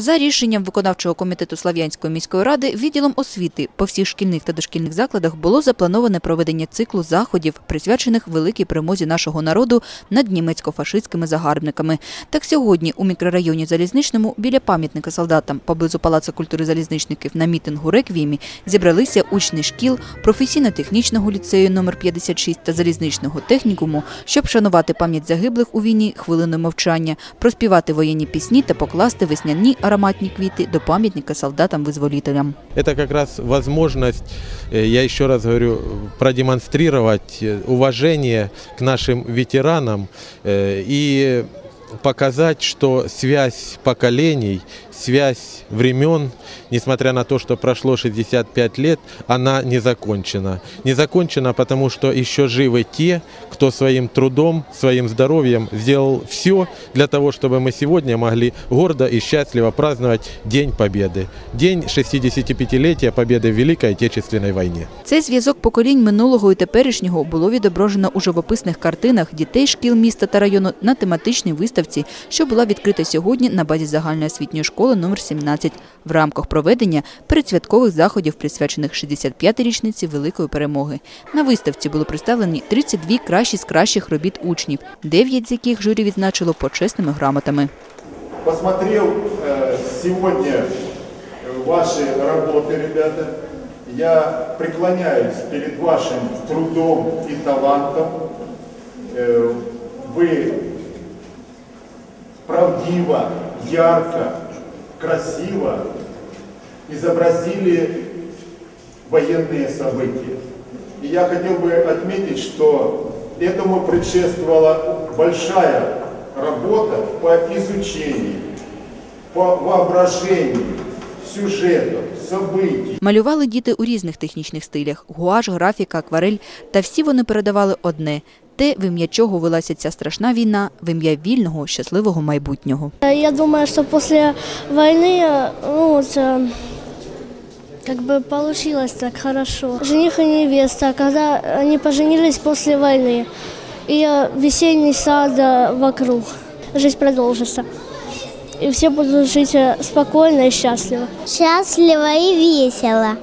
За рішенням виконавчого комітету Слав'янської міської ради відділом освіти по всіх шкільних та дошкільних закладах було заплановане проведення циклу заходів, присвячених великій перемозі нашого народу над німецько-фашистськими загарбниками. Так сьогодні у мікрорайоні Залізничному біля пам'ятника солдатам поблизу Палацу культури залізничників на мітингу «Реквіємі» зібралися учні шкіл професійно-технічного ліцею номер 56 та залізничного технікуму, щоб вшанувати пам'ять загиблих у війні хвилиною мовчання, проспівати воєнні пісні та покласти весняні ароматні квіти до пам'ятника солдатам-визволителям. Это как раз возможность, э, я еще раз говорю, продемонстрировать э, уважение к нашим ветеранам э, и показать, что связь поколений, связь времен, несмотря на то, что прошло 65 лет, она не закончена. Не закончена, потому что еще живы те, кто своим трудом, своим здоровьем сделал все для того, чтобы мы сегодня могли гордо и счастливо праздновать День Победы. День 65-летия Победы в Великой Отечественной войне. Цей зв'язок поколінь минулого і теперішнього було відображено у живописних картинах дітей шкіл міста та району на тематичній виставці, що була відкрита сьогодні на базі загальної освітньої школи номер 17 в рамках проведення передсвяткових заходів, присвячених 65-й річниці Великої перемоги. На виставці були представлені 32 кращі з кращих робіт учнів, 9 з яких журі відзначило почесними грамотами. посмотрел э, сегодня э, ваши работы, ребята. Я преклоняюсь перед вашим трудом и талантом. Э, Вы правдиво, ярко, красиво изобразили военные события. И я хотел бы отметить, что этому предшествовала большая работа по изучению, по воображению сюжетов, событий. Малювали діти у різних технічних стилях: гуаш, графіка, акварель. Та всі вони передавали одне те, в ім'я чого велася ця страшна війна, в ім'я вільного, щасливого майбутнього. Я думаю, что после войны, ну, вот, э, как бы получилось так хорошо. Жених и невеста, когда они поженились после войны, и э, весенний сад э, вокруг, жизнь продолжится. И все будут жить э, спокойно и счастливо. Счастливо и весело.